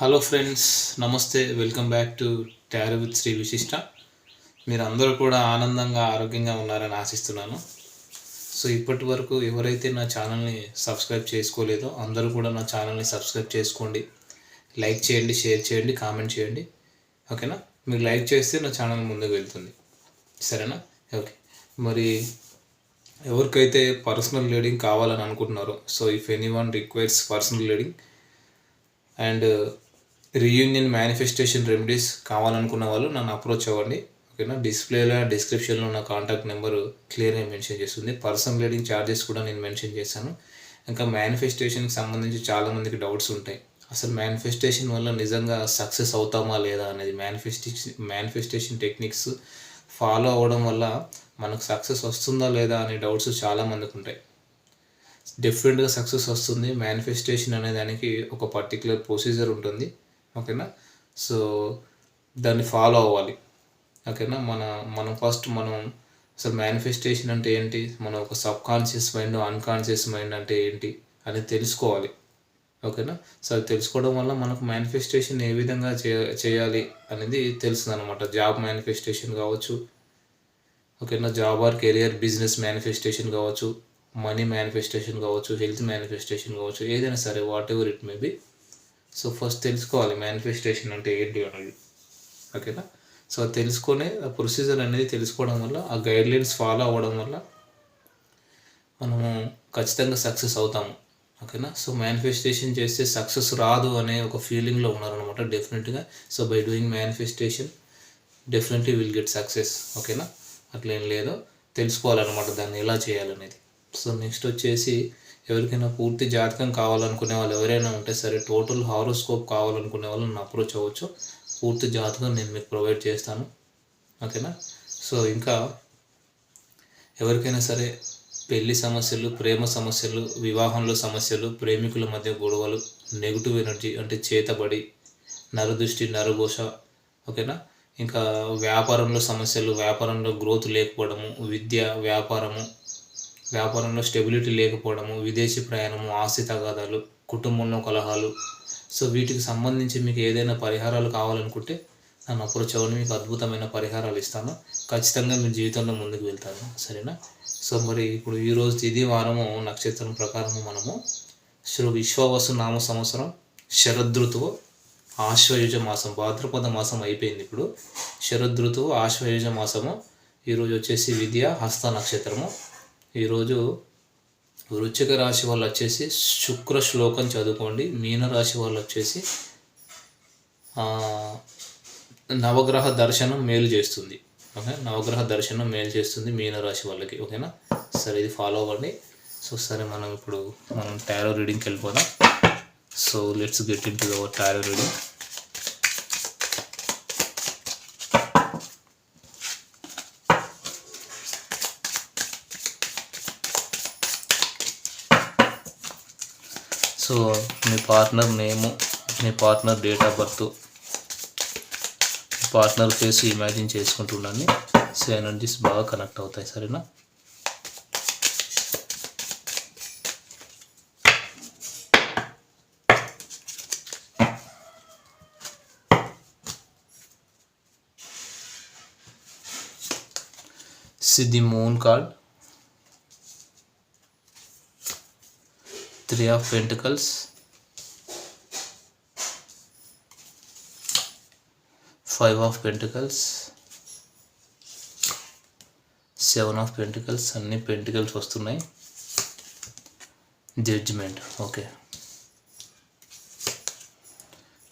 Hello friends నమస్తే welcome back to tarot with Shri Vishishta మీరు అందరూ కూడా ఆనందంగా ఆరోగ్యంగా ఉన్నారని ఆశిస్తున్నాను. సో ఇప్పటి వరకు ఎవరైతే నా ఛానల్ని సబ్స్క్రైబ్ చేసుకోలేదో అందరూ కూడా నా ఛానల్ని సబ్స్క్రైబ్ చేసుకోండి. లైక్ చేయండి షేర్ చేయండి కామెంట్ చేయండి. ఓకేనా? మీరు లైక్ చేస్తే నా ఛానల్ ముందుకు వెళ్తుంది. సరేనా? ఓకే. మరి ఎవరికైతే పర్సనల్ లీడింగ్ కావాలని అనుకుంటున్నారో so if any one requires personal reading and reunion manifestation remedies కావాలనుకున్న వాళ్ళు నన్ను అప్రోచ్ అవ్వండి. ఓకేనా? డిస్ప్లేలో డిస్క్రిప్షన్లో నా కాంటాక్ట్ నెంబర్ క్లియర్గా మెన్షన్ చేస్తుంది. పర్సనల్ లీడింగ్ ఛార్జెస్ కూడా నేను మెన్షన్ చేశాను. ఇంకా మేనిఫెస్టేషన్కి సంబంధించి చాలామందికి డౌట్స్ ఉంటాయి. అసలు మేనిఫెస్టేషన్ వల్ల నిజంగా సక్సెస్ అవుతామా లేదా అనేది మేనిఫెస్టేషన్ మేనిఫెస్టేషన్ టెక్నిక్స్ ఫాలో అవ్వడం వల్ల మనకు సక్సెస్ వస్తుందా లేదా అనే డౌట్స్ చాలామందికి ఉంటాయి. డిఫరెంట్గా సక్సెస్ వస్తుంది. మేనిఫెస్టేషన్ అనే దానికి ఒక పర్టికులర్ ప్రొసీజర్ ఉంటుంది. ఓకేనా? సో దాన్ని ఫాలో అవ్వాలి. ఓకేనా? మన మనం ఫస్ట్ మనం అసలు మేనిఫెస్టేషన్ అంటే ఏంటి? మన ఒక subconscious mind unconscious mind అంటే ఏంటి? అని తెలుసుకోవాలి. ఓకేనా? సో అది తెలుసుకోవడం వల్ల మనకు మేనిఫెస్టేషన్ ఏ విధంగా చే చేయాలి అనేది తెలుస్తుంది అనమాట జాబ్ మేనిఫెస్టేషన్ కావచ్చు. ఓకేనా? Job or career business manifestation కావచ్చు. మనీ మేనిఫెస్టేషన్ కావచ్చు. హెల్త్ మేనిఫెస్టేషన్ కావచ్చు. ఏదైనా సరే whatever it may be so first తెలుసుకోవాలి మేనిఫెస్టేషన్ అంటే ఏంటి అనేది. ఓకేనా సో తెలుసుకునే ఆ ప్రొసీజర్ అనేది తెలుసుకోవడం వల్ల ఆ గైడ్లైన్స్ ఫాలో అవ్వడం వల్ల మనము ఖచ్చితంగా సక్సెస్ అవుతాము. ఓకేనా సో మేనిఫెస్టేషన్ చేస్తే సక్సెస్ రాదు అనే ఒక ఫీలింగ్లో ఉన్నారనమాట డెఫినెట్గా so by doing manifestation definitely will get success ఓకేనా అట్లా ఏం లేదో. తెలుసుకోవాలన్నమాట దాన్ని ఎలా చేయాలనేది. సో నెక్స్ట్ వచ్చేసి ఎవరికైనా పూర్తి జాతకం కావాలనుకునే వాళ్ళు ఎవరైనా ఉంటే సరే టోటల్ హారోస్కోప్ కావాలనుకునే వాళ్ళు నన్ను అప్రోచ్ అవ్వచ్చు. పూర్తి జాతకం నేను మీకు ప్రొవైడ్ చేస్తాను. ఓకేనా? సో ఇంకా ఎవరికైనా సరే పెళ్ళి సమస్యలు ప్రేమ సమస్యలు వివాహంలో సమస్యలు ప్రేమికుల మధ్య గొడవలు నెగిటివ్ ఎనర్జీ అంటే చేతబడి నరదృష్టి నరఘోష ఓకేనా? ఇంకా వ్యాపారంలో సమస్యలు వ్యాపారంలో గ్రోత్ లేకపోవడము విద్య వ్యాపారము వ్యాపారంలో స్టెబిలిటీ లేకపోవడము విదేశీ ప్రయాణము ఆస్తి తగాదాలు కుటుంబంలో కలహాలు. సో వీటికి సంబంధించి మీకు ఏదైనా పరిహారాలు కావాలనుకుంటే నన్ను అప్రోచ్ అవ్వండి మీకు అద్భుతమైన పరిహారాలు ఇస్తాను. ఖచ్చితంగా మీ జీవితంలో ముందుకు వెళ్తాను. సరేనా? సో మరి ఇప్పుడు ఈరోజు ఇది వారము నక్షత్రం ప్రకారము మనము శ్రీ విశ్వవసు నామ సంవత్సరం శరదృతువు ఆశ్వయుజ మాసం భాద్రపద మాసం అయిపోయింది ఇప్పుడు. శరదృతువు ఆశ్వయుజ మాసము ఈరోజు వచ్చేసి విద్య హస్త నక్షత్రము. ఈరోజు వృచ్చిక రాశి వాళ్ళు వచ్చేసి శుక్ర శ్లోకం చదువుకోండి. మీన రాశి వాళ్ళు వచ్చేసి నవగ్రహ దర్శనం మేలు చేస్తుంది. ఓకే నవగ్రహ దర్శనం మేలు చేస్తుంది మీన రాశి వాళ్ళకి. ఓకేనా? సరే ఇది ఫాలో అవ్వండి. సో సరే మనం ఇప్పుడు మనం టారో రీడింగ్కి వెళ్ళిపోదాం. So let's get into our tarot reading so me partner name me partner date of birth partner face imagine చేసుకుంటున్నాను సో ఎనర్జీస్ బాగా కనెక్ట్ అవుతాయి సరేనా? సిద్ధి moon card three of pentacles five of pentacles seven of pentacles అన్ని pentacles వస్తున్నాయి. Judgement okay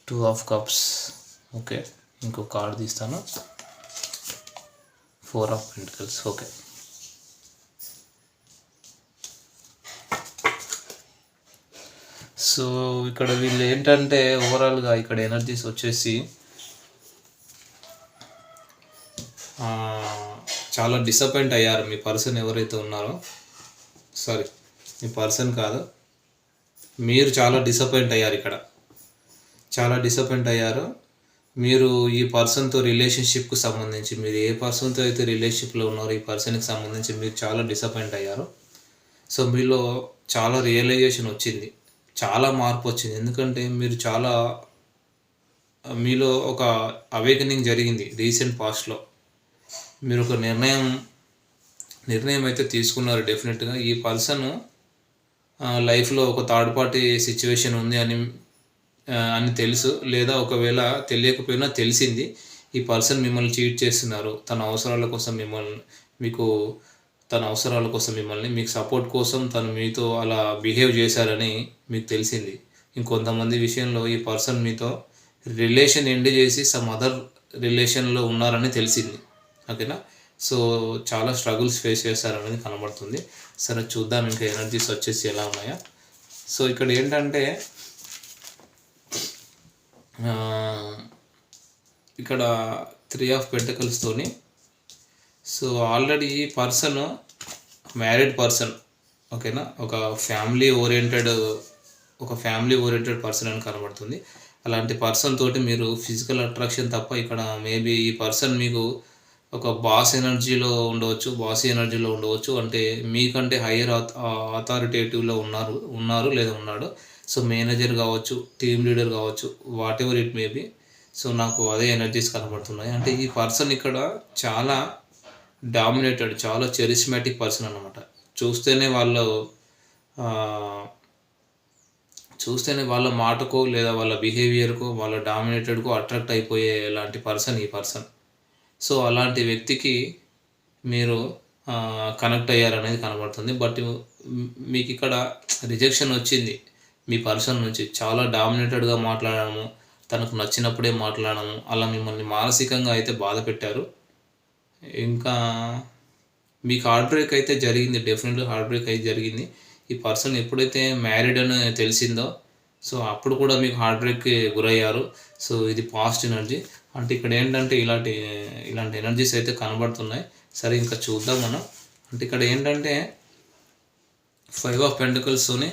two of cups okay ఇంకో card తీస్తాను. Four of pentacles okay so ఇక్కడ వీళ్ళు ఏంటంటే ఓవరాల్గా ఇక్కడ ఎనర్జీస్ వచ్చేసి చాలా డిసప్పాయింట్ అయ్యారు మీ పర్సన్ ఎవరైతే ఉన్నారో. సారీ మీ పర్సన్ కాదు. మీరు చాలా డిసప్పాయింట్ అయ్యారు ఇక్కడ. చాలా డిసప్పాయింట్ అయ్యారు. మీరు ఈ పర్సన్తో రిలేషన్షిప్కి సంబంధించి మీరు ఏ పర్సన్తో అయితే రిలేషన్షిప్లో ఉన్నారో ఈ పర్సన్కి సంబంధించి మీరు చాలా డిసప్పాయింట్ అయ్యారు. సో మీలో చాలా రియలైజేషన్ వచ్చింది. చాలా మార్పు వచ్చింది. ఎందుకంటే మీరు చాలా మీలో ఒక అవేకనింగ్ జరిగింది రీసెంట్ పాస్ట్లో మీరు ఒక నిర్ణయం నిర్ణయం అయితే తీసుకున్నారు డెఫినెట్గా ఈ పర్సన్ లైఫ్లో ఒక థర్డ్ పార్టీ సిచ్యువేషన్ ఉంది అని అని తెలుసు. లేదా ఒకవేళ తెలియకపోయినా తెలిసింది. ఈ పర్సన్ మిమ్మల్ని చీట్ చేస్తున్నారు. తన అవసరాల కోసం మిమ్మల్ని మీకు తన అవసరాల కోసం మిమ్మల్ని మీకు సపోర్ట్ కోసం తను మీతో అలా బిహేవ్ చేశారని మీకు తెలిసింది. ఇంకొంతమంది విషయంలో ఈ పర్సన్ మీతో రిలేషన్ ఎండ్ చేసి సమ్ అదర్ రిలేషన్లో ఉన్నారని తెలిసింది. ఓకేనా? సో చాలా స్ట్రగుల్స్ ఫేస్ చేశారనేది కనబడుతుంది. సరే చూద్దాం ఇంకా ఎనర్జీస్ వచ్చేసి ఎలా ఉన్నాయా? సో ఇక్కడ ఏంటంటే ఇక్కడ త్రీ ఆఫ్ పెంటకల్స్తోని సో ఆల్రెడీ ఈ పర్సన్ మ్యారీడ్ పర్సన్ ఓకేనా? ఒక ఫ్యామిలీ ఓరియంటెడ్ ఒక ఫ్యామిలీ ఓరియంటెడ్ పర్సన్ అని కనబడుతుంది. అలాంటి పర్సన్ తోటి మీరు ఫిజికల్ అట్రాక్షన్ తప్ప ఇక్కడ మేబీ ఈ పర్సన్ మీకు ఒక బాస్ ఎనర్జీలో ఉండవచ్చు బాస్ ఎనర్జీలో ఉండవచ్చు. అంటే మీకంటే హయ్యర్ అథారిటేటివ్లో ఉన్నారు ఉన్నారు లేదా ఉన్నాడు. సో మేనేజర్ కావచ్చు టీమ్ లీడర్ కావచ్చు whatever it maybe so నాకు అదే ఎనర్జీస్ కనబడుతున్నాయి. అంటే ఈ పర్సన్ ఇక్కడ చాలా డామినేటెడ్ చాలా చెరిస్మాటిక్ పర్సన్ అనమాట చూస్తేనే వాళ్ళు చూస్తేనే వాళ్ళ మాటకో లేదా వాళ్ళ బిహేవియర్కో వాళ్ళ డామినేటెడ్కో అట్రాక్ట్ అయిపోయే లాంటి పర్సన్ ఈ పర్సన్ సో అలాంటి వ్యక్తికి మీరు కనెక్ట్ అయ్యారనేది కనబడుతుంది. బట్ మీకు ఇక్కడ రిజెక్షన్ వచ్చింది మీ పర్సన్ నుంచి. చాలా డామినేటెడ్గా మాట్లాడము తనకు నచ్చినప్పుడే మాట్లాడము అలా మిమ్మల్ని మానసికంగా అయితే బాధ పెట్టారు. ఇంకా మీకు హార్ట్ బ్రేక్ అయితే జరిగింది. డెఫినెట్గా హార్ట్ బ్రేక్ అయితే జరిగింది. ఈ పర్సన్ ఎప్పుడైతే మ్యారీడ్ అని తెలిసిందో సో అప్పుడు కూడా మీకు హార్ట్ బ్రేక్కి గురయ్యారు. సో ఇది పాస్ట్ ఎనర్జీ అంటే ఇక్కడ ఏంటంటే ఇలాంటి ఇలాంటి ఎనర్జీస్ అయితే కనబడుతున్నాయి. సరే ఇంకా చూద్దాం మనం. అంటే ఇక్కడ ఏంటంటే ఫైవ్ ఆఫ్ పెంటికల్స్తోని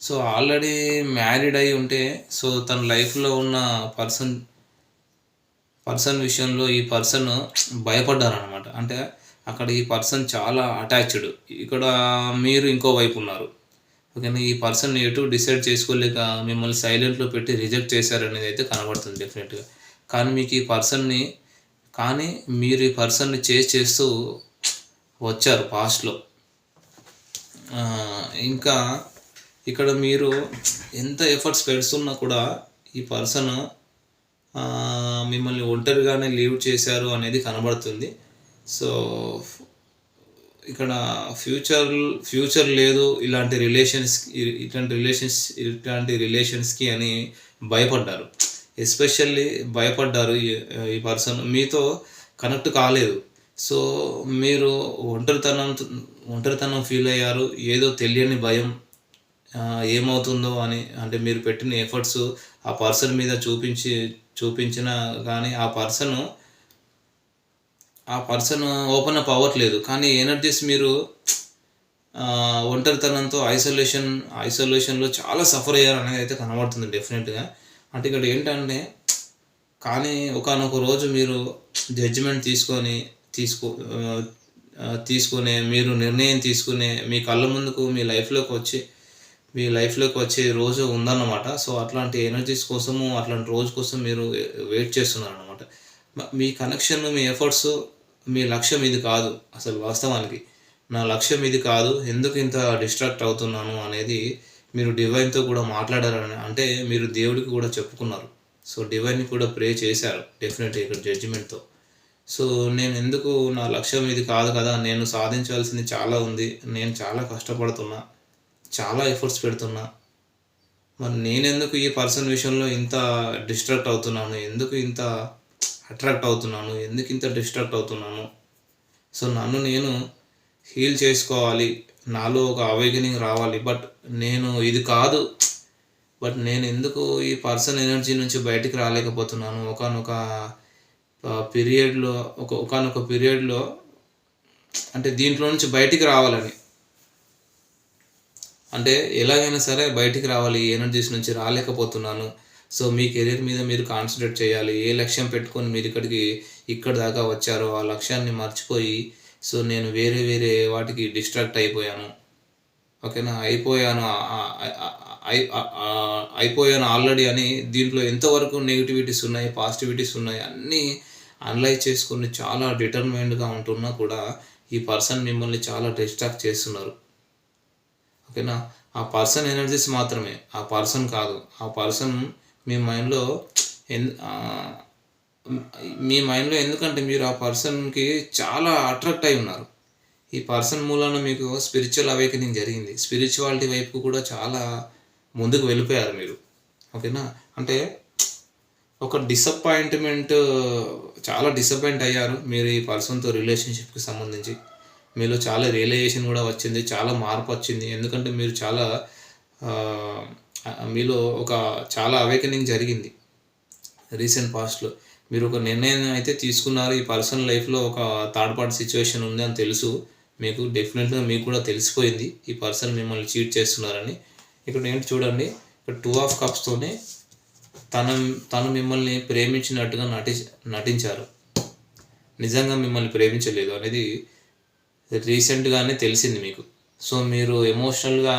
సో ఆల్రెడీ మ్యారీడ్ అయి ఉంటే సో తన లైఫ్లో ఉన్న పర్సన్ పర్సన్ విషయంలో ఈ పర్సన్ భయపడ్డారనమాట అంటే అక్కడ ఈ పర్సన్ చాలా అటాచ్డ్. ఇక్కడ మీరు ఇంకో వైపు ఉన్నారు. ఓకేనా? ఈ పర్సన్ ఎటు డిసైడ్ చేసుకోలేక మిమ్మల్ని సైలెంట్లో పెట్టి రిజెక్ట్ చేశారనేది అయితే కనబడుతుంది డెఫినెట్గా. కానీ మీకు ఈ పర్సన్ని కానీ మీరు ఈ పర్సన్ని చేసి చేస్తూ వచ్చారు పాస్ట్లో. ఇంకా ఇక్కడ మీరు ఎంత ఎఫర్ట్స్ పెడుతున్నా కూడా ఈ పర్సన్ మిమ్మల్ని ఒంటరిగానే లీవ్ చేశారు అనేది కనబడుతుంది. సో ఇక్కడ ఫ్యూచర్ ఫ్యూచర్ లేదు ఇలాంటి రిలేషన్స్ ఇట్లాంటి రిలేషన్స్ ఇట్లాంటి రిలేషన్స్కి అని భయపడ్డారు. ఎస్పెషల్లీ భయపడ్డారు ఈ- పర్సన్. మీతో కనెక్ట్ కాలేదు. సో మీరు ఒంటరితనం ఒంటరితనం ఫీల్ అయ్యారు. ఏదో తెలియని భయం ఏమవుతుందో అని అంటే మీరు పెట్టిన ఎఫర్ట్స్ ఆ పర్సన్ మీద చూపించి చూపించిన కానీ ఆ పర్సన్ ఆ పర్సన్ ఓపెన్ అప్ అవ్వట్లేదు. కానీ ఎనర్జీస్ మీరు ఒంటరితనంతో ఐసోలేషన్ ఐసోలేషన్లో చాలా సఫర్ అయ్యారు అనేది అయితే కనబడుతుంది డెఫినెట్గా అంటే ఇక్కడ ఏంటంటే కానీ ఒకనొక రోజు మీరు జడ్జిమెంట్ తీసుకొని తీసుకో తీసుకునే మీరు నిర్ణయం తీసుకునే మీ కళ్ళ ముందుకు మీ లైఫ్లోకి వచ్చి మీ లైఫ్లోకి వచ్చే రోజు ఉందన్నమాట. సో అట్లాంటి ఎనర్జీస్ కోసము అట్లాంటి రోజు కోసం మీరు వెయిట్ చేస్తున్నారు అనమాట మీ కనెక్షన్ మీ ఎఫర్ట్స్ మీ లక్ష్యం ఇది కాదు అసలు వాస్తవానికి. నా లక్ష్యం ఇది కాదు ఎందుకు ఇంత డిస్ట్రాక్ట్ అవుతున్నాను అనేది మీరు డివైన్తో కూడా మాట్లాడారని అంటే మీరు దేవుడికి కూడా చెప్పుకున్నారు. సో డివైన్ని కూడా ప్రే చేశారు డెఫినెట్గా ఇక్కడ జడ్జిమెంట్తో. సో నేను ఎందుకు నా లక్ష్యం ఇది కాదు కదా నేను సాధించాల్సింది చాలా ఉంది నేను చాలా కష్టపడుతున్నా చాలా ఎఫర్ట్స్ పెడుతున్నా. మరి నేనెందుకు ఈ పర్సన్ విషయంలో ఇంత డిస్ట్రాక్ట్ అవుతున్నాను? ఎందుకు ఇంత అట్రాక్ట్ అవుతున్నాను? ఎందుకు ఇంత డిస్ట్రాక్ట్ అవుతున్నాను? సో నన్ను నేను హీల్ చేసుకోవాలి. నాలో ఒక అవేకనింగ్ రావాలి. బట్ నేను ఇది కాదు. బట్ నేను ఎందుకు ఈ పర్సన్ ఎనర్జీ నుంచి బయటికి రాలేకపోతున్నాను? ఒకనొక పీరియడ్లో ఒక ఒకనొక పీరియడ్లో అంటే దీంట్లో నుంచి బయటికి రావాలని. అంటే ఎలాగైనా సరే బయటికి రావాలి ఈ ఎనర్జీస్ నుంచి రాలేకపోతున్నాను. సో మీ కెరీర్ మీద మీరు కాన్సన్ట్రేట్ చేయాలి. ఏ లక్ష్యం పెట్టుకొని మీరు ఇక్కడికి ఇక్కడ దాకా వచ్చారో ఆ లక్ష్యాన్ని మర్చిపోయి సో నేను వేరే వేరే వాటికి డిస్ట్రాక్ట్ అయిపోయాను. ఓకేనా? అయిపోయాను అయిపోయాను ఆల్రెడీ అని దీంట్లో ఎంతవరకు నెగిటివిటీస్ ఉన్నాయి పాజిటివిటీస్ ఉన్నాయి అన్నీ అనలైజ్ చేసుకుని చాలా డిటర్మైన్డ్గా ఉంటున్నా కూడా ఈ పర్సన్ మిమ్మల్ని చాలా డిస్ట్రాక్ట్ చేస్తున్నారు. ఓకేనా? ఆ పర్సన్ ఎనర్జీస్ మాత్రమే. ఆ పర్సన్ కాదు. ఆ పర్సన్ మీ మైండ్లో ఎన్ మీ మైండ్లో ఎందుకంటే మీరు ఆ పర్సన్కి చాలా అట్రాక్ట్ అయి ఉన్నారు. ఈ పర్సన్ మూలాన మీకు స్పిరిచువల్ అవేకనింగ్ జరిగింది. స్పిరిచువాలిటీ వైపు కూడా చాలా ముందుకు వెళ్ళిపోయారు మీరు. ఓకేనా? అంటే ఒక డిసప్పాయింట్మెంట్ చాలా డిసప్పాయింట్ అయ్యారు మీరు ఈ పర్సన్తో రిలేషన్షిప్కి సంబంధించి. మీలో చాలా రియలైజేషన్ కూడా వచ్చింది చాలా మార్పు వచ్చింది. ఎందుకంటే మీరు చాలా మీలో ఒక చాలా అవేకనింగ్ జరిగింది రీసెంట్ పాస్ట్లో మీరు ఒక నిర్ణయం అయితే తీసుకున్నారు ఈ పర్సన్ లైఫ్లో ఒక థర్డ్ పార్టీ సిచ్యువేషన్ ఉంది అని తెలుసు. మీకు డెఫినెట్గా మీకు కూడా తెలిసిపోయింది ఈ పర్సన్ మిమ్మల్ని చీట్ చేస్తున్నారని. ఇక్కడ ఏంటి చూడండి ఇక్కడ టూ ఆఫ్ కప్స్తోనే తన తను మిమ్మల్ని ప్రేమించినట్టుగా నటి నటించారు. నిజంగా మిమ్మల్ని ప్రేమించలేదు అనేది రీసెంట్గానే తెలిసింది మీకు. సో మీరు ఎమోషనల్గా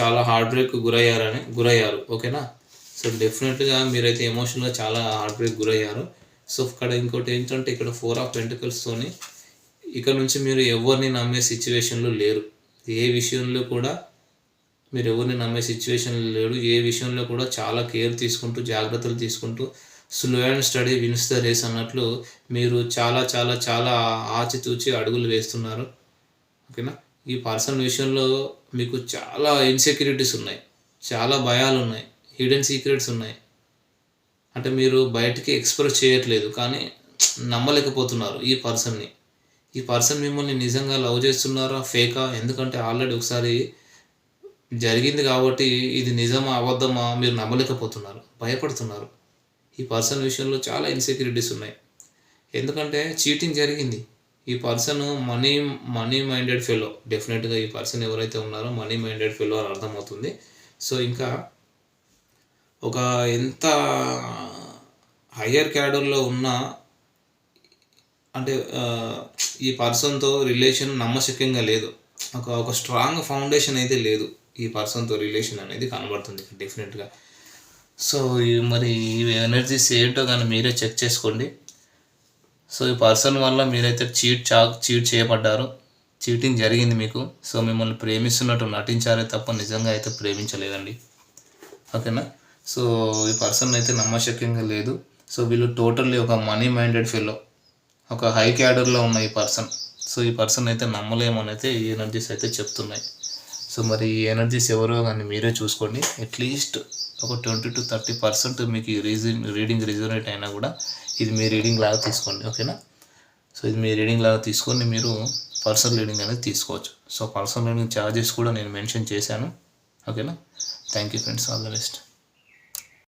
చాలా హార్ట్ బ్రేక్ గురయ్యారని గురయ్యారు ఓకేనా? సో డెఫినెట్గా మీరైతే ఎమోషనల్గా చాలా హార్ట్ బ్రేక్ గురయ్యారు. సో ఇక్కడ ఇంకోటి ఏంటంటే ఇక్కడ ఫోర్ ఆఫ్ పెంటికల్స్తోని ఇక్కడ నుంచి మీరు ఎవరిని నమ్మే సిచ్యువేషన్లో లేరు. ఏ విషయంలో కూడా మీరు ఎవరిని నమ్మే సిచ్యువేషన్ లేడు ఏ విషయంలో కూడా చాలా కేర్ తీసుకుంటూ జాగ్రత్తలు తీసుకుంటూ slow and steady wins the race అన్నట్లు మీరు చాలా చాలా చాలా ఆచితూచి అడుగులు వేస్తున్నారు. ఓకేనా? ఈ పర్సన్ విషయంలో మీకు చాలా ఇన్సెక్యూరిటీస్ ఉన్నాయి. చాలా భయాలు ఉన్నాయి. హిడెన్ సీక్రెట్స్ ఉన్నాయి. అంటే మీరు బయటికి ఎక్స్ప్రెస్ చేయట్లేదు. కానీ నమ్మలేకపోతున్నారు ఈ పర్సన్ని. ఈ పర్సన్ మిమ్మల్ని నిజంగా లవ్ చేస్తున్నారా? ఫేకా? ఎందుకంటే ఆల్రెడీ ఒకసారి జరిగింది కాబట్టి ఇది నిజమా అబద్ధమా మీరు నమ్మలేకపోతున్నారు. భయపడుతున్నారు. ఈ పర్సన్ విషయంలో చాలా ఇన్సెక్యూరిటీస్ ఉన్నాయి. ఎందుకంటే చీటింగ్ జరిగింది. ఈ person money money minded fellow డెఫినెట్గా ఈ పర్సన్ ఎవరైతే ఉన్నారో మనీ మైండెడ్ ఫెలో అని అర్థమవుతుంది. సో ఇంకా ఒక ఎంత హయ్యర్ క్యాడర్లో ఉన్న అంటే ఈ పర్సన్తో రిలేషన్ నమ్మశక్యంగా లేదు. ఒక ఒక స్ట్రాంగ్ ఫౌండేషన్ అయితే లేదు. ఈ పర్సన్తో రిలేషన్ అనేది కనబడుతుంది. డెఫినెట్గా సో మరి ఈ ఎనర్జీస్ ఏంటో కానీ మీరే చెక్ చేసుకోండి. సో ఈ పర్సన్ వల్ల మీరైతే చీట్ చా చీట్ చేయబడ్డారు. చీటింగ్ జరిగింది మీకు. సో మిమ్మల్ని ప్రేమిస్తున్నట్టు నటించారే తప్ప నిజంగా అయితే ప్రేమించలేదండి. ఓకేనా? సో ఈ పర్సన్ అయితే నమ్మశక్యంగా లేదు. సో వీళ్ళు టోటల్లీ ఒక మనీ మైండెడ్ ఫెలో ఒక హై క్యాడర్లో ఉన్న ఈ పర్సన్ సో ఈ పర్సన్ అయితే నమ్మలేమని అయితే ఈ ఎనర్జీస్ అయితే చెప్తున్నాయి. సో మరి ఈ ఎనర్జీస్ ఎవరో కానీ మీరే చూసుకోండి. అట్లీస్ట్ ఒక ట్వంటీ టు థర్టీ పర్సెంట్ మీకు రీజన్ రీడింగ్ రిజనరేట్ అయినా కూడా ఇది మీ రీడింగ్ లాగా తీసుకోండి ఓకేనా? సో ఇది మీ రీడింగ్ లాగా తీసుకొని మీరు పర్సనల్ రీడింగ్ అనేది తీసుకోవచ్చు. సో పర్సనల్ రీడింగ్ ఛార్జెస్ కూడా నేను మెన్షన్ చేశాను ఓకేనా? Thank you friends. All the best.